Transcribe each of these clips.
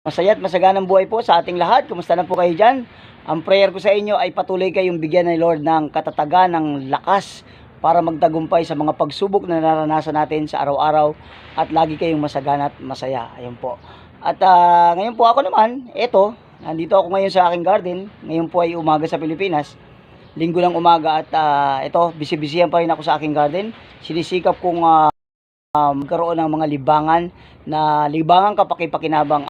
Masaya at masaganang buhay po sa ating lahat. Kumusta na po kayo dyan? Ang prayer ko sa inyo ay patuloy kayong bigyan ng Lord ng katatagan, ng lakas para magtagumpay sa mga pagsubok na naranasan natin sa araw-araw at lagi kayong masagana at masaya. Ayun po. At ah, ngayon po ako naman, eto, nandito ako ngayon sa aking garden. Ngayon po ay umaga sa Pilipinas. Linggo ng umaga at ah, ito, busy-busyhan pa rin ako sa aking garden. Sinisikap kong ah, magkaroon ng mga libangan na libangan kapakipakinabang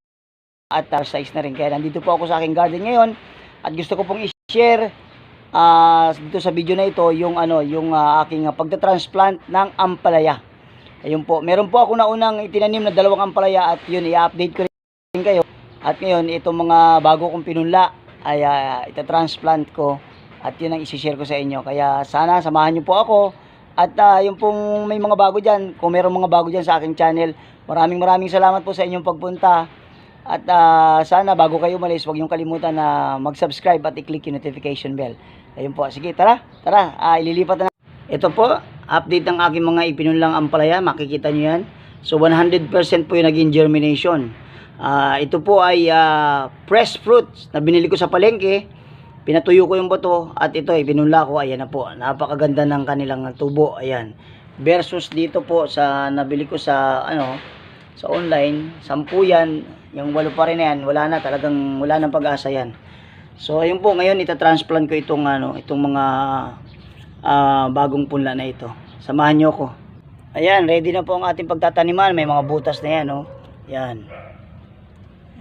at uh, size na rin. Kaya nandito po ako sa aking garden ngayon at gusto ko pong i-share ah, dito sa video na ito yung ano yung ah, aking uh, pagta-transplant ng ampalaya. Ayun po. Meron po ako na unang itinanim na dalawang ampalaya at yun i-update ko rin kayo. At ngayon itong mga bago kong pinunla ay uh, ita-transplant ko at yun ang i-share ko sa inyo. Kaya sana samahan niyo po ako at ah, yung pong may mga bago dyan, kung meron mga bago dyan sa aking channel, maraming maraming salamat po sa inyong pagpunta. At ah, sana bago kayo umalis, huwag niyong kalimutan na mag-subscribe at i-click yung notification bell. Ayun po. Sige, tara. Tara. Ah, ililipat na. Ito po, update ng aking mga ipinunlang ampalaya. Makikita niyo yan. So, 100% po yung naging germination. Ah, ito po ay ah, fresh fruits na binili ko sa palengke. Pinatuyo ko yung buto at ito ay pinunla ko. Ayan na po. Napakaganda ng kanilang tubo. Ayan. Versus dito po sa nabili ko sa ano sa online, sampu yan, yung walo pa rin yan, wala na, talagang wala nang pag-asa yan. So, ayun po, ngayon ita-transplant ko itong, ano, itong mga ah, bagong punla na ito. Samahan nyo ko. Ayan, ready na po ang ating pagtataniman. May mga butas na yan, oh. Yan.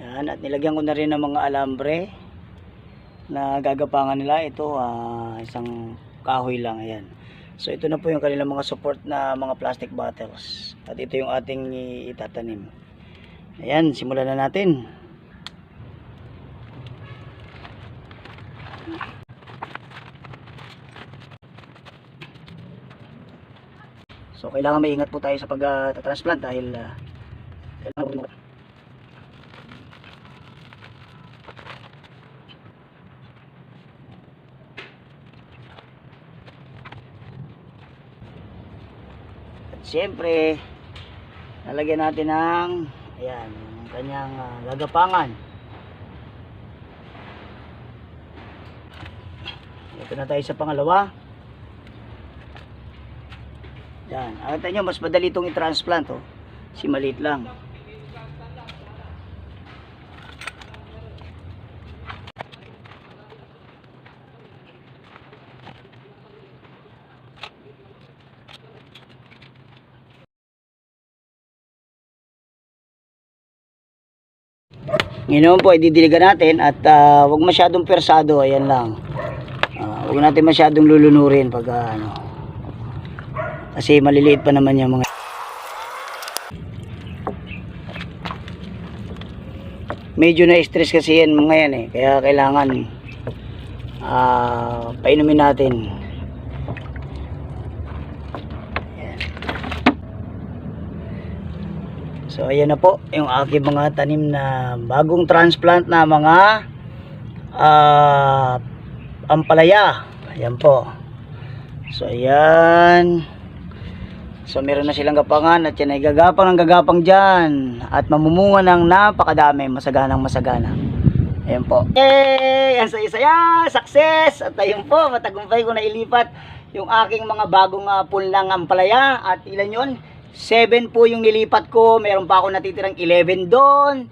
Yan, at nilagyan ko na rin ng mga alambre na gagapangan nila. Ito, ah, isang kahoy lang, ayan. So ito na po yung kanilang mga support na mga plastic bottles. At ito yung ating itatanim. Ayan, simulan na natin. So kailangan maingat po tayo sa pag-transplant dahil ah, kailangan At siyempre, lalagyan natin ng ayan, yung kanyang ah, gagapangan. Ito na tayo sa pangalawa. Yan. Akita nyo, mas madali itong i-transplant. Oh. Si maliit lang. Ngayon po, ididiligan natin at ah, wag masyadong persado. Ayan lang. Ah, wag natin masyadong lulunurin pag ah, ano. Kasi maliliit pa naman yung mga Medyo na-stress kasi yan mga yan eh. Kaya kailangan ah painumin natin. Ayan. So ayan na po yung aking mga tanim na bagong transplant na mga ah ampalaya. Ayan po. So ayan. So meron na silang gapangan at yan ay gagapang ng gagapang dyan. At mamumunga ng napakadami, masaganang masagana. Ayan po. Yay! Ang saya-saya! Success! At ayun po, matagumpay ko na ilipat yung aking mga bagong uh, punlang ampalaya. At ilan yon 7 po yung nilipat ko. Meron pa ako natitirang 11 doon.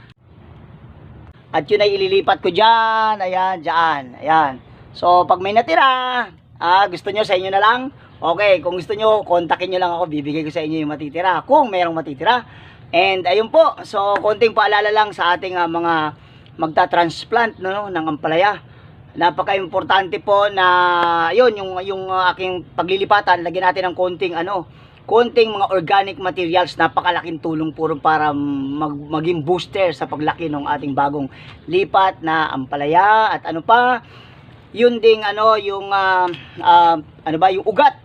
At yun ay ililipat ko dyan. Ayan, dyan. Ayan. So, pag may natira, ah, gusto nyo sa inyo na lang. Okay, kung gusto nyo, kontakin nyo lang ako. Bibigay ko sa inyo yung matitira. Kung merong matitira. And ayun po. So, konting paalala lang sa ating ah, mga magta-transplant no, ng ampalaya. Napaka-importante po na yun yung yung ah, aking paglilipatan, lagyan natin ng konting ano, konting mga organic materials, napakalaking tulong puro para mag, maging booster sa paglaki ng ating bagong lipat na ampalaya at ano pa, yun ding ano yung ah, ah, ano ba yung ugat.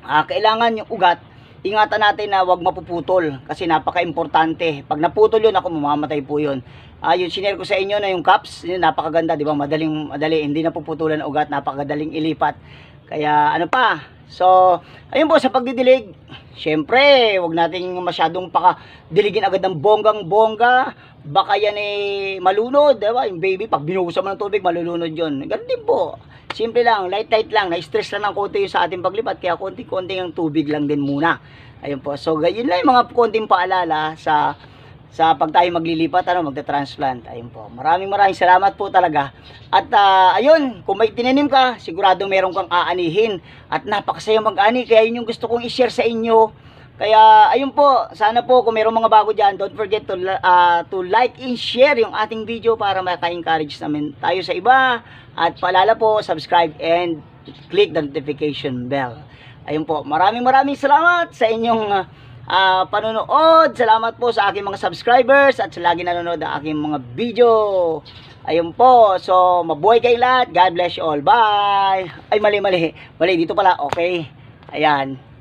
Ah, kailangan yung ugat ingatan natin na wag mapuputol kasi napaka-importante. Pag naputol yun, ako mamamatay po yun. Ah, yung sinare ko sa inyo na yung cups, yun napakaganda, di ba? Madaling madali, hindi napuputulan ugat, napakadaling ilipat. Kaya ano pa, So, ayun po sa pagdidilig, syempre, wag nating masyadong paka diligin agad ng bonggang-bongga. Baka yan eh malunod, di ba? Yung baby, pag binuhusan mo ng tubig, malulunod yun. Ganun din po. Simple lang, light-light lang. Na-stress lang ng konti yung sa ating paglipat, kaya konti-konti yung tubig lang din muna. Ayun po. So, yun lang yung mga konting paalala sa sa pag tayo maglilipat, ano, magta-transplant. Ayun po. Maraming maraming salamat po talaga. At ah, ayun, kung may tinanim ka, sigurado meron kang aanihin. At napakasaya mag-ani. Kaya yun yung gusto kong i-share sa inyo. Kaya ayun po, sana po kung mayroong mga bago dyan, don't forget to, ah, to like and share yung ating video para maka-encourage namin tayo sa iba. At paalala po, subscribe and click the notification bell. Ayun po, maraming maraming salamat sa inyong ah, ah, panonood. Salamat po sa aking mga subscribers at sa lagi nanonood ng aking mga video. Ayun po. So, mabuhay kayo lahat. God bless you all. Bye. Ay, mali, mali. Mali, dito pala. Okay. Ayan.